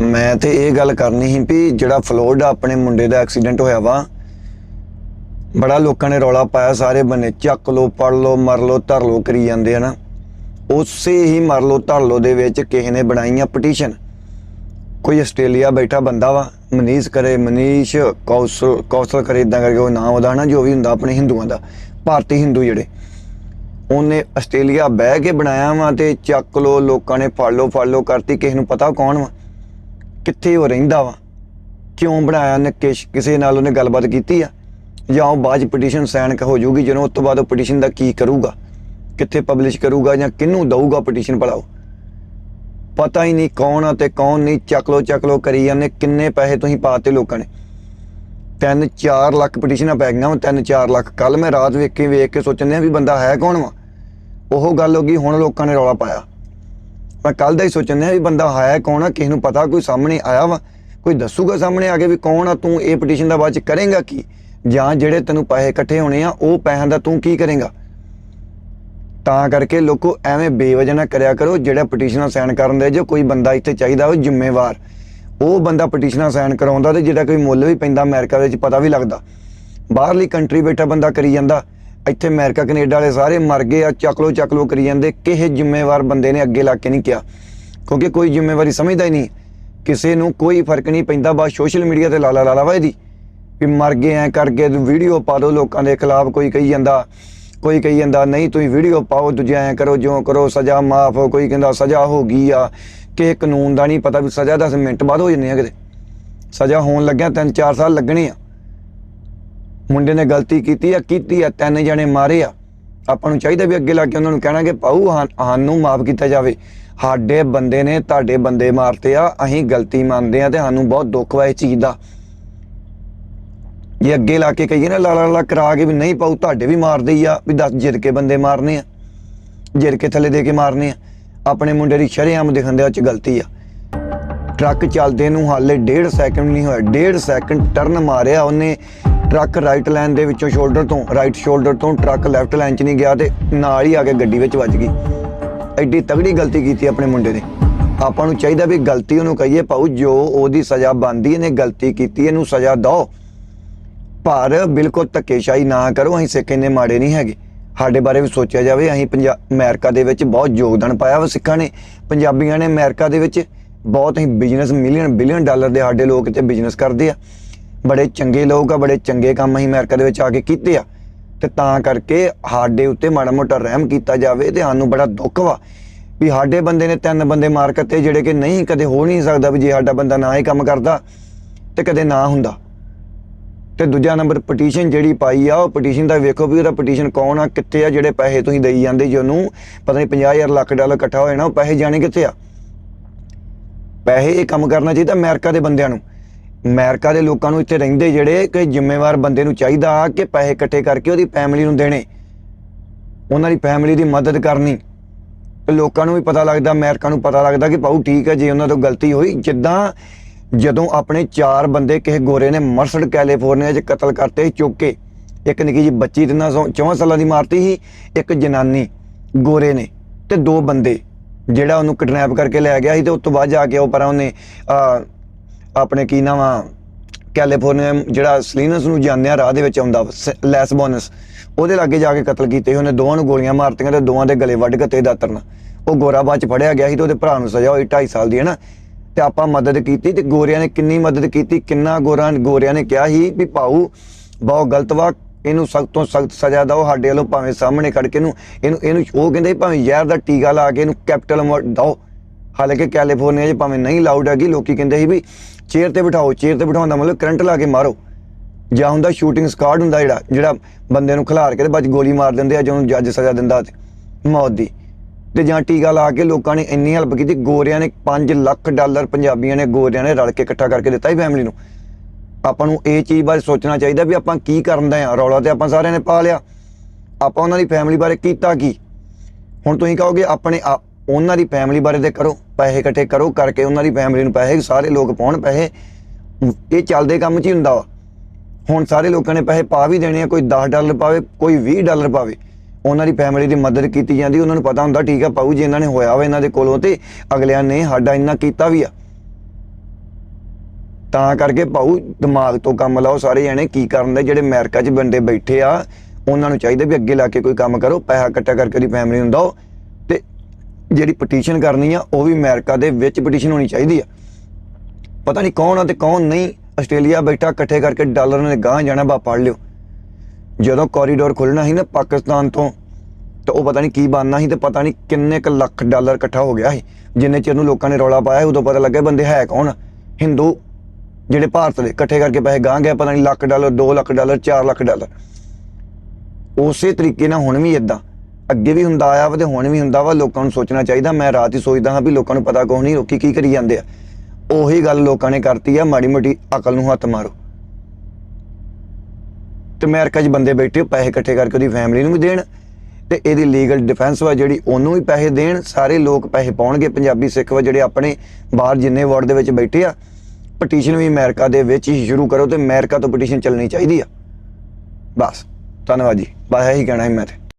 ਮੈਂ ਤੇ ਇਹ ਗੱਲ ਕਰਨੀ ਸੀ ਵੀ ਜਿਹੜਾ ਫਲੋਡ ਆਪਣੇ ਮੁੰਡੇ ਦਾ ਐਕਸੀਡੈਂਟ ਹੋਇਆ ਵਾ, ਬੜਾ ਲੋਕਾਂ ਨੇ ਰੌਲਾ ਪਾਇਆ, ਸਾਰੇ ਬੰਨੇ ਚੱਕ ਲੋ ਪੜ ਲੋ ਮਰ ਲੋ ਧਰ ਲੋ ਕਰੀ ਜਾਂਦੇ ਆ ਨਾ। ਉਸੇ ਹੀ ਮਰ ਲੋ ਧਰ ਲੋ ਦੇ ਵਿੱਚ ਕਿਸੇ ਨੇ ਬਣਾਈਆਂ ਪਟੀਸ਼ਨ ਕੋਈ ਆਸਟ੍ਰੇਲੀਆ ਬੈਠਾ ਬੰਦਾ ਵਾ, ਮਨੀਸ਼ ਕਰੇ, ਮਨੀਸ਼ ਕੌਸਲ ਕੌਸਲ ਕਰੇ ਇਦਾਂ ਕਰਕੇ ਉਹ ਨਾਂ ਉਹਦਾ ਨਾ, ਜੋ ਵੀ ਹੁੰਦਾ ਆਪਣੇ ਹਿੰਦੂਆਂ ਦਾ, ਭਾਰਤੀ ਹਿੰਦੂ ਜਿਹੜੇ। ਉਹਨੇ ਆਸਟ੍ਰੇਲੀਆ ਬਹਿ ਕੇ ਬਣਾਇਆ ਵਾ ਤੇ ਚੱਕ ਲੋ ਲੋਕਾਂ ਨੇ ਫੜ ਲੋ ਫੜ ਲੋ ਕਰਤੀ, ਕਿਸੇ ਨੂੰ ਪਤਾ ਕੌਣ ਵਾ। ਕਿੱਥੇ ਉਹ ਰਹਿੰਦਾ ਵਾ? ਕਿਉਂ ਬਣਾਇਆ ਨੇ ਕਿਸ ਕਿਸੇ ਨਾਲ ਉਹਨੇ ਗੱਲਬਾਤ ਕੀਤੀ ਆ? ਜਾਂ ਉਹ ਬਾਅਦ ਪਟੀਸ਼ਨ ਸਾਈਨ ਹੋ ਜਾਊਗੀ ਜਦੋਂ ਉਸ ਤੋਂ ਬਾਅਦ ਉਹ ਪਟੀਸ਼ਨ ਦਾ ਕੀ ਕਰੂਗਾ? ਕਿੱਥੇ ਪਬਲਿਸ਼ ਕਰੂਗਾ ਜਾਂ ਕਿਹਨੂੰ ਦਊਗਾ ਪਟੀਸ਼ਨ ਭਲਾਓ ਪਤਾ ਹੀ ਨਹੀਂ ਕੌਣ ਆ ਤੇ ਕੌਣ ਨਹੀਂ, ਚੱਕ ਲੋ ਚੱਕ ਲੋ ਕਰੀ ਜਾਂਦੇ, ਕਿੰਨੇ ਪੈਸੇ ਤੁਸੀਂ ਪਾਤੇ ਲੋਕਾਂ ਨੇ? 3-4 ਲੱਖ ਪਟੀਸ਼ਨਾਂ ਪੈ ਗਈਆਂ 3-4 ਲੱਖ। ਕੱਲ ਮੈਂ ਰਾਤ ਵੇਖ ਕੇ ਵੇਖ ਕੇ ਸੋਚਣ ਵੀ ਬੰਦਾ ਹੈ ਕੌਣ ਵਾ? ਉਹ ਗੱਲ ਹੋ ਗਈ, ਹੁਣ ਲੋਕਾਂ ਨੇ ਰੌਲਾ ਪਾਇਆ। ਮੈਂ ਕੱਲ ਦਾ ਹੀ ਸੋਚਣ ਡਿਆ ਵੀ ਬੰਦਾ ਹੈ ਕੌਣ ਆ, ਕਿਸੇ ਨੂੰ ਪਤਾ ਕੋਈ ਸਾਹਮਣੇ ਆਇਆ ਵਾ, ਕੋਈ ਦੱਸੂਗਾ ਸਾਹਮਣੇ ਆ ਕੇ ਵੀ ਕੌਣ ਆ, ਤੂੰ ਇਹ ਪਟੀਸ਼ਨ ਦਾ ਬਾਅਦ ਚ ਕਰੇਗਾ ਕੀ? ਜਾਂ ਜਿਹੜੇ ਤੈਨੂੰ ਪੈਸੇ ਇਕੱਠੇ ਹੋਣੇ ਆ, ਉਹ ਪੈਸਿਆਂ ਦਾ ਤੂੰ ਕੀ ਕਰੇਗਾ? ਤਾਂ ਕਰਕੇ ਲੋਕੋ ਐਵੇਂ ਬੇਵਜ੍ਹਾ ਨਾ ਕਰਿਆ ਕਰੋ, ਜਿਹੜਾ ਪਟੀਸ਼ਨਾਂ ਸਾਈਨ ਕਰਨ ਦੇ ਜੋ ਕੋਈ ਬੰਦਾ ਇੱਥੇ ਚਾਹੀਦਾ ਉਹ ਜ਼ਿੰਮੇਵਾਰ। ਉਹ ਬੰਦਾ ਪਟੀਸ਼ਨਾਂ ਸਾਈਨ ਕਰਾਉਂਦਾ ਤੇ ਜਿਹੜਾ ਕੋਈ ਮੁੱਲ ਵੀ ਪੈਂਦਾ ਅਮਰੀਕਾ ਦੇ ਵਿੱਚ ਪਤਾ ਵੀ ਲੱਗਦਾ। ਬਾਹਰਲੀ ਕੰਟਰੀ ਬੈਠਾ ਬੰਦਾ ਕਰੀ ਜਾਂਦਾ। ਇੱਥੇ ਅਮਰੀਕਾ, ਕੈਨੇਡਾ ਵਾਲੇ ਸਾਰੇ ਮਰ ਗਏ ਆ, ਚੱਕਲੋ ਲੋ ਕਰੀ ਜਾਂਦੇ। ਕਿਸੇ ਜ਼ਿੰਮੇਵਾਰ ਬੰਦੇ ਨੇ ਅੱਗੇ ਲਾ ਕੇ ਨਹੀਂ ਕਿਹਾ। ਕਿਉਂਕਿ ਕੋਈ ਜ਼ਿੰਮੇਵਾਰੀ ਸਮਝਦਾ ਹੀ ਨਹੀਂ। ਕਿਸੇ ਨੂੰ ਕੋਈ ਫ਼ਰਕ ਨਹੀਂ ਪੈਂਦਾ। ਬਸ ਸੋਸ਼ਲ ਮੀਡੀਆ ਤੇ ਲਾਲਾ ਲਾਲਾ ਵਾ ਇਹਦੀ ਵੀ ਮਰ ਗਏ ਐ ਕਰਕੇ ਵੀਡੀਓ ਪਾ ਦੋ ਲੋਕਾਂ ਦੇ ਖਿਲਾਫ, ਕੋਈ ਕਹੀ ਜਾਂਦਾ, ਕੋਈ ਕਹੀ ਜਾਂਦਾ, ਨਹੀਂ, ਤੁਸੀਂ ਵੀਡੀਓ ਪਾਓ, ਦੂਜੇ ਐ ਕਰੋ, ਜਿਉਂ ਕਰੋ, ਸਜ਼ਾ ਮਾਫ ਹੋ, ਕੋਈ ਕਹਿੰਦਾ ਸਜ਼ਾ ਹੋ ਗਈ ਆ। ਕਿ ਕਾਨੂੰਨ ਦਾ ਨਹੀਂ ਪਤਾ ਵੀ ਸਜ਼ਾ 10 ਮਿੰਟ ਬਾਅਦ ਹੋ ਜਾਂਦੀ ਆ ਕਿਤੇ। ਸਜ਼ਾ ਹੋਣ ਲੱਗਿਆ 3-4 ਸਾਲ ਲੱਗਣੇ ਆ। ਮੁੰਡੇ ਨੇ ਗਲਤੀ ਕੀਤੀ ਆ ਕੀਤੀ ਆ, ਤਿੰਨ ਜਣੇ ਮਾਰੇ ਆ। ਆਪਾਂ ਨੂੰ ਚਾਹੀਦਾ ਵੀ ਅੱਗੇ ਲੱਗ ਕੇ ਉਹਨਾਂ ਨੂੰ ਕਹਿਣਾ ਕਿ ਪਾਉ ਸਾਨੂੰ ਮਾਫ ਕੀਤਾ ਜਾਵੇ। ਸਾਡੇ ਬੰਦੇ ਨੇ ਤੁਹਾਡੇ ਬੰਦੇ ਮਾਰਤੇ ਆ, ਅਸੀਂ ਗਲਤੀ ਮੰਨਦੇ ਆ ਤੇ ਸਾਨੂੰ ਬਹੁਤ ਦੁੱਖ ਵਾ ਇਸ ਚੀਜ਼ ਦਾ। ਜੇ ਅੱਗੇ ਲਾ ਕੇ ਕਹੀਏ ਨਾ, ਲਾਲਾ ਲਾਲਾ ਕਰਾ ਕੇ ਵੀ ਨਹੀਂ ਪਾਉ ਤੁਹਾਡੇ ਵੀ ਮਾਰਦੇ ਹੀ ਆ, ਵੀ ਦੱਸ ਜਿੱਦ ਕੇ ਬੰਦੇ ਮਾਰਨੇ ਆ, ਜਿੱਦ ਕੇ ਥੱਲੇ ਦੇ ਕੇ ਮਾਰਨੇ ਆ। ਆਪਣੇ ਮੁੰਡੇ ਦੀ ਸ਼ਰੇਆਮ ਦਿਖਾਉਂਦੇ ਦੇ ਵਿੱਚ ਗਲਤੀ ਆ। ਟਰੱਕ ਚੱਲਦੇ ਨੂੰ ਹਾਲੇ 1.5 ਸੈਕਿੰਡ ਨਹੀਂ ਹੋਇਆ 1.5 ਸੈਕਿੰਡ ਟਰਨ ਮਾਰਿਆ ਉਹਨੇ। ਟਰੱਕ ਰਾਈਟ ਲਾਈਨ ਦੇ ਵਿੱਚੋਂ ਸ਼ੋਲਡਰ ਤੋਂ, ਰਾਈਟ ਸ਼ੋਲਡਰ ਤੋਂ ਟਰੱਕ ਲੈਫਟ ਲਾਈਨ 'ਚ ਨਹੀਂ ਗਿਆ ਤੇ ਨਾਲ ਹੀ ਆ ਕੇ ਗੱਡੀ ਵਿੱਚ ਵੱਜ ਗਈ। ਐਡੀ ਤਗੜੀ ਗਲਤੀ ਕੀਤੀ ਆਪਣੇ ਮੁੰਡੇ ਨੇ। ਆਪਾਂ ਨੂੰ ਚਾਹੀਦਾ ਵੀ ਗਲਤੀ ਉਹਨੂੰ ਕਹੀਏ ਪਾਉ ਜੋ ਉਹਦੀ ਸਜ਼ਾ ਬਣਦੀ, ਇਹਨੇ ਗਲਤੀ ਕੀਤੀ, ਇਹਨੂੰ ਸਜ਼ਾ ਦਿਓ। ਪਰ ਬਿਲਕੁਲ ਧੱਕੇਸ਼ਾਹੀ ਨਾ ਕਰੋ, ਅਸੀਂ ਸਿੱਖ ਇੰਨੇ ਮਾੜੇ ਨਹੀਂ ਹੈਗੇ। ਸਾਡੇ ਬਾਰੇ ਵੀ ਸੋਚਿਆ ਜਾਵੇ, ਅਸੀਂ ਪੰਜਾਬ ਅਮਰੀਕਾ ਦੇ ਵਿੱਚ ਬਹੁਤ ਯੋਗਦਾਨ ਪਾਇਆ ਵਾ ਸਿੱਖਾਂ ਨੇ। ਪੰਜਾਬੀਆਂ ਨੇ ਅਮਰੀਕਾ ਦੇ ਵਿੱਚ ਬਹੁਤ ਹੀ ਬਿਜ਼ਨਸ ਮਿਲੀਅਨ ਬਿਲੀਅਨ ਡਾਲਰ ਦੇ ਸਾਡੇ ਲੋਕ ਇੱਥੇ ਬਿਜ਼ਨਸ ਕਰਦੇ ਆ। ਬੜੇ ਚੰਗੇ ਲੋਕ ਆ, ਬੜੇ ਚੰਗੇ ਕੰਮ ਅਸੀਂ ਅਮਰੀਕਾ ਦੇ ਵਿੱਚ ਆ ਕੇ ਕੀਤੇ ਆ। ਤੇ ਤਾਂ ਕਰਕੇ ਸਾਡੇ ਉੱਤੇ ਮਾੜਾ ਮੋਟਾ ਰਹਿਮ ਕੀਤਾ ਜਾਵੇ ਤੇ ਸਾਨੂੰ ਬੜਾ ਦੁੱਖ ਵਾ ਵੀ ਸਾਡੇ ਬੰਦੇ ਨੇ ਤਿੰਨ ਬੰਦੇ ਮਾਰ ਕੱਤੇ ਜਿਹੜੇ ਕਿ ਨਹੀਂ, ਕਦੇ ਹੋ ਨਹੀਂ ਸਕਦਾ ਵੀ ਜੇ ਸਾਡਾ ਬੰਦਾ ਨਾ ਇਹ ਕੰਮ ਕਰਦਾ ਤੇ ਕਦੇ ਨਾ ਹੁੰਦਾ। ਤੇ ਦੂਜਾ ਨੰਬਰ ਪਟੀਸ਼ਨ ਜਿਹੜੀ ਪਾਈ ਆ, ਉਹ ਪਟੀਸ਼ਨ ਦਾ ਵੇਖੋ ਵੀ ਉਹਦਾ ਪਟੀਸ਼ਨ ਕੌਣ ਆ, ਕਿੱਥੇ ਆ, ਜਿਹੜੇ ਪੈਸੇ ਤੁਸੀਂ ਦੇਈ ਜਾਂਦੇ ਜੀ ਉਹਨੂੰ, ਪਤਾ ਨਹੀਂ 50000 ਲੱਖ ਡਾਲਰ ਇਕੱਠਾ ਹੋਇਆ ਨਾ ਉਹ ਪੈਸੇ ਜਾਣੇ ਕਿੱਥੇ ਆ? ਪੈਸੇ ਇਹ ਕੰਮ ਕਰਨਾ ਚਾਹੀਦਾ ਅਮਰੀਕਾ ਦੇ ਬੰਦਿਆਂ ਨੂੰ। ਅਮਰੀਕਾ ਦੇ ਲੋਕਾਂ ਨੂੰ ਇੱਥੇ ਰਹਿੰਦੇ ਜਿਹੜੇ ਕਿ ਜ਼ਿੰਮੇਵਾਰ ਬੰਦੇ ਨੂੰ ਚਾਹੀਦਾ ਕਿ ਪੈਸੇ ਇਕੱਠੇ ਕਰਕੇ ਉਹਦੀ ਫੈਮਿਲੀ ਨੂੰ ਦੇਣੇ। ਉਹਨਾਂ ਦੀ ਫੈਮਿਲੀ ਦੀ ਮਦਦ ਕਰਨੀ। ਤੇ ਲੋਕਾਂ ਨੂੰ ਵੀ ਪਤਾ ਲੱਗਦਾ, ਅਮਰੀਕਾ ਨੂੰ ਪਤਾ ਲੱਗਦਾ ਕਿ ਪਾਉ ਠੀਕ ਹੈ, ਜੇ ਉਹਨਾਂ ਤੋਂ ਗਲਤੀ ਹੋਈ, ਜਿੱਦਾਂ ਜਦੋਂ ਆਪਣੇ ਚਾਰ ਬੰਦੇ ਕਿਸੇ ਗੋਰੇ ਨੇ ਮਰਸਡ ਕੈਲੀਫੋਰਨੀਆ 'ਚ ਕਤਲ ਕਰਤੇ ਸੀ ਚੁੱਕ ਕੇ ਇੱਕ ਨਿੱਕੀ ਜੀ ਬੱਚੀ ਤਿੰਨਾਂ ਸੌ 14 ਸਾਲਾਂ ਦੀ ਮਾਰਤੀ ਸੀ, ਇੱਕ ਜਨਾਨੀ ਗੋਰੇ ਨੇ ਤੇ ਦੋ ਬੰਦੇ ਜਿਹੜਾ ਉਹਨੂੰ ਕਿਡਨੈਪ ਕਰਕੇ ਲੈ ਗਿਆ ਸੀ ਤੇ ਉਸ ਤੋਂ ਬਾਅਦ ਜਾ ਕੇ ਉਹ ਪਰਾਂ ਉਹਨੇ ਆਪਣੇ ਕੀ ਨਾਮ ਆ? ਕੈਲੀਫੋਰਨੀਆ ਜਿਹੜਾ ਸਲੀਨਸ ਨੂੰ ਜਾਂਦਿਆਂ ਰਾਹ ਦੇ ਵਿੱਚ ਆਉਂਦਾ ਲੈਸ ਬੋਨਸ ਉਹਦੇ ਲਾਗੇ ਜਾ ਕੇ ਕਤਲ ਕੀਤੇ ਸੀ। ਉਹਨੇ ਦੋਵਾਂ ਨੂੰ ਗੋਲੀਆਂ ਮਾਰਤੀਆਂ ਤੇ ਦੋਵਾਂ ਦੇ ਗਲੇ ਵੱਢ ਕੇ ਤੇ ਦਾਤਰ ਉਹ ਗੋਰਾ ਬਾਅਦ ਚ ਫੜਿਆ ਗਿਆ ਸੀ ਤੇ ਉਹਦੇ ਭਰਾ ਨੂੰ ਸਜ਼ਾ ਹੋਈ 2.5 ਸਾਲ ਦੀ, ਹੈ ਨਾ? ਤੇ ਆਪਾਂ ਮਦਦ ਕੀਤੀ ਤੇ ਗੋਰਿਆਂ ਨੇ ਕਿੰਨੀ ਮਦਦ ਕੀਤੀ, ਕਿੰਨਾ ਗੋਰਾਂ, ਗੋਰਿਆਂ ਨੇ ਕਿਹਾ ਸੀ ਵੀ ਭਾਊ, ਬਹੁਤ ਗਲਤ ਵਾ, ਇਹਨੂੰ ਸਖਤ ਤੋਂ ਸਖਤ ਸਜ਼ਾ ਦਿਓ, ਸਾਡੇ ਵੱਲੋਂ ਭਾਵੇਂ ਸਾਹਮਣੇ ਖੜ ਕੇ ਇਹਨੂੰ ਇਹਨੂੰ ਇਹਨੂੰ, ਉਹ ਕਹਿੰਦੇ ਸੀ ਭਾਵੇਂ ਜ਼ਹਿਰ ਦਾ ਟੀਕਾ ਲਾ ਕੇ ਇਹਨੂੰ ਕੈਪੀਟਲ ਦਿਓ। ਹਾਲਾਂਕਿ ਕੈਲੀਫੋਰਨੀਆ 'ਚ ਭਾਵੇਂ ਨਹੀਂ ਲਾਊਡ ਹੈਗੀ, ਲੋਕੀ ਕਹਿੰਦੇ ਸੀ ਵੀ ਚੇਅਰ ਤੇ ਬਿਠਾਓ ਚੇਅਰ ਤੇ ਬਿਠਾਉਣ ਦਾ ਮਤਲਬ ਕਰੰਟ ਲਾ ਕੇ ਮਾਰੋ। ਜਾਂ ਹੁੰਦਾ ਸ਼ੂਟਿੰਗ ਸਕਾਡ ਹੁੰਦਾ ਜਿਹੜਾ ਜਿਹੜਾ ਬੰਦੇ ਨੂੰ ਖਿਲਾਰ ਕੇ ਤੇ ਬਾਅਦ ਗੋਲੀ ਮਾਰ ਦਿੰਦੇ ਆ ਜਦੋਂ ਜੱਜ ਸਜ਼ਾ ਦਿੰਦਾ ਤੇ ਮੌਤ ਦੀ। ਤੇ ਜਾਂ ਟੀਕਾ ਲਾ ਕੇ ਲੋਕਾਂ ਨੇ ਇੰਨੀ ਹੈਲਪ ਕੀਤੀ, ਗੋਰਿਆਂ ਨੇ 5 ਲੱਖ ਡਾਲਰ ਪੰਜਾਬੀਆਂ ਨੇ ਗੋਰਿਆਂ ਨੇ ਰਲ ਕੇ ਇਕੱਠਾ ਕਰਕੇ ਦਿੱਤਾ ਹੀ ਫੈਮਿਲੀ ਨੂੰ। ਆਪਾਂ ਨੂੰ ਇਹ ਚੀਜ਼ ਬਾਰੇ ਸੋਚਣਾ ਚਾਹੀਦਾ ਵੀ ਆਪਾਂ ਕੀ ਕਰਨ ਦਾ ਆ, ਰੌਲਾ ਤੇ ਆਪਾਂ ਸਾਰਿਆਂ ਨੇ ਪਾ ਲਿਆ। ਆਪਾਂ ਉਹਨਾਂ ਦੀ ਫੈਮਿਲੀ ਬਾਰੇ ਕੀਤਾ ਕੀ? ਹੁਣ ਤੁਸੀਂ ਕਹੋਗੇ ਆਪਣੇ ਆ- ਉਹਨਾਂ ਦੀ ਫੈਮਿਲੀ ਬਾਰੇ ਤੇ ਕਰੋ, ਪੈਸੇ ਇਕੱਠੇ ਕਰੋ ਕਰਕੇ ਉਹਨਾਂ ਦੀ ਫੈਮਿਲੀ ਨੂੰ ਪੈਸੇ, ਸਾਰੇ ਲੋਕ ਪਾਉਣ ਪੈਸੇ। ਇਹ ਚੱਲਦੇ ਕੰਮ 'ਚ ਹੀ ਹੁੰਦਾ ਵਾ। ਹੁਣ ਸਾਰੇ ਲੋਕਾਂ ਨੇ ਪੈਸੇ ਪਾ ਵੀ ਦੇਣੇ ਆ, ਕੋਈ 10 ਡਾਲਰ ਪਾਵੇ, ਕੋਈ 20 ਡਾਲਰ ਪਾਵੇ। ਉਹਨਾਂ ਦੀ ਫੈਮਿਲੀ ਦੀ ਮਦਦ ਕੀਤੀ ਜਾਂਦੀ, ਉਹਨਾਂ ਨੂੰ ਪਤਾ ਹੁੰਦਾ, ਠੀਕ ਆ ਪਾਉ ਜੇ ਇਹਨਾਂ ਨੇ ਹੋਇਆ ਵਾ ਇਹਨਾਂ ਦੇ ਕੋਲੋਂ ਤੇ ਅਗਲਿਆਂ ਨੇ ਸਾਡਾ ਇੰਨਾ ਕੀਤਾ ਵੀ ਆ। ਤਾਂ ਕਰਕੇ ਭਾਊ, ਦਿਮਾਗ ਤੋਂ ਕੰਮ ਲਾਓ ਸਾਰੇ ਜਣੇ, ਕੀ ਕਰਨ ਦੇ, ਜਿਹੜੇ ਅਮਰੀਕਾ 'ਚ ਬੰਦੇ ਬੈਠੇ ਆ, ਉਹਨਾਂ ਨੂੰ ਚਾਹੀਦਾ ਵੀ ਅੱਗੇ ਲਾ ਕੇ ਕੋਈ ਕੰਮ ਕਰੋ, ਪੈਸਾ ਇਕੱਠਾ ਕਰਕੇ ਦੀ ਫੈਮਿਲੀ ਨੂੰ ਦਿਓ। ਜਿਹੜੀ ਪਟੀਸ਼ਨ ਕਰਨੀ ਆ, ਉਹ ਵੀ ਅਮਰੀਕਾ ਦੇ ਵਿੱਚ ਪਟੀਸ਼ਨ ਹੋਣੀ ਚਾਹੀਦੀ ਆ। ਪਤਾ ਨਹੀਂ ਕੌਣ ਆ ਤੇ ਕੌਣ ਨਹੀਂ, ਆਸਟ੍ਰੇਲੀਆ ਬੈਠਾ, ਇਕੱਠੇ ਕਰਕੇ ਡਾਲਰ ਨੇ ਗਾਂ ਜਾਣਾ, ਬਾ ਪੜ ਲਿਓ। ਜਦੋਂ ਕੋਰੀਡੋਰ ਖੁੱਲਣਾ ਸੀ ਨਾ ਪਾਕਿਸਤਾਨ ਤੋਂ, ਤਾਂ ਉਹ ਪਤਾ ਨਹੀਂ ਕੀ ਬਣਨਾ ਸੀ ਤੇ ਪਤਾ ਨਹੀਂ ਕਿੰਨੇ ਕ ਲੱਖ ਡਾਲਰ ਇਕੱਠਾ ਹੋ ਗਿਆ ਸੀ। ਜਿੰਨੇ ਚਿਰ ਨੂੰ ਲੋਕਾਂ ਨੇ ਰੌਲਾ ਪਾਇਆ ਉਦੋਂ ਪਤਾ ਲੱਗਿਆ ਬੰਦੇ ਹੈ ਕੌਣ ਹਿੰਦੂ, ਜਿਹੜੇ ਭਾਰਤ ਦੇ, ਇਕੱਠੇ ਕਰਕੇ ਪੈਸੇ ਗਾਂ ਗਏ, ਪਤਾ ਨਹੀਂ lakh dollar 2 lakh dollar 4 lakh dollar. ਉਸੇ ਤਰੀਕੇ ਨਾਲ ਹੁਣ ਵੀ ਇਦਾਂ ਅੱਗੇ ਵੀ ਹੁੰਦਾ ਆਇਆ ਵਾ ਤੇ ਹੁਣ ਵੀ ਹੁੰਦਾ ਵਾ, ਲੋਕਾਂ ਨੂੰ ਸੋਚਣਾ ਚਾਹੀਦਾ। ਮੈਂ ਰਾਤ ਹੀ ਸੋਚਦਾ ਹਾਂ ਵੀ ਲੋਕਾਂ ਨੂੰ ਪਤਾ ਕੁਛ ਨਹੀਂ ਲੋਕੀ ਕੀ ਕਰੀ ਜਾਂਦੇ ਆ। ਉਹੀ ਗੱਲ ਲੋਕਾਂ ਨੇ ਕਰਤੀ ਆ, ਮਾੜੀ ਮੋਟੀ ਅਕਲ ਨੂੰ ਹੱਥ ਮਾਰੋ। ਤੇ ਅਮਰੀਕਾ 'ਚ ਬੰਦੇ ਬੈਠੇ ਪੈਸੇ ਇਕੱਠੇ ਕਰਕੇ ਉਹਦੀ ਫੈਮਿਲੀ ਨੂੰ ਵੀ ਦੇਣ। ਤੇ ਇਹਦੀ ਲੀਗਲ ਡਿਫੈਂਸ ਵਾ ਜਿਹੜੀ ਉਹਨੂੰ ਵੀ ਪੈਸੇ ਦੇਣ। ਸਾਰੇ ਲੋਕ ਪੈਸੇ ਪਾਉਣਗੇ, ਪੰਜਾਬੀ ਸਿੱਖ ਵਾ ਜਿਹੜੇ ਆਪਣੇ ਬਾਹਰ ਜਿੰਨੇ ਵਾਰਡ ਦੇ ਵਿੱਚ ਬੈਠੇ ਆ। ਪਟੀਸ਼ਨ ਵੀ ਅਮਰੀਕਾ ਦੇ ਵਿੱਚ ਹੀ ਸ਼ੁਰੂ ਕਰੋ ਤੇ ਅਮਰੀਕਾ ਤੋਂ ਪਟੀਸ਼ਨ ਚੱਲਣੀ ਚਾਹੀਦੀ ਆ। ਬਸ, ਧੰਨਵਾਦ ਜੀ। ਬਸ ਇਹੀ ਕਹਿਣਾ ਸੀ ਮੈਂ ਤੇ।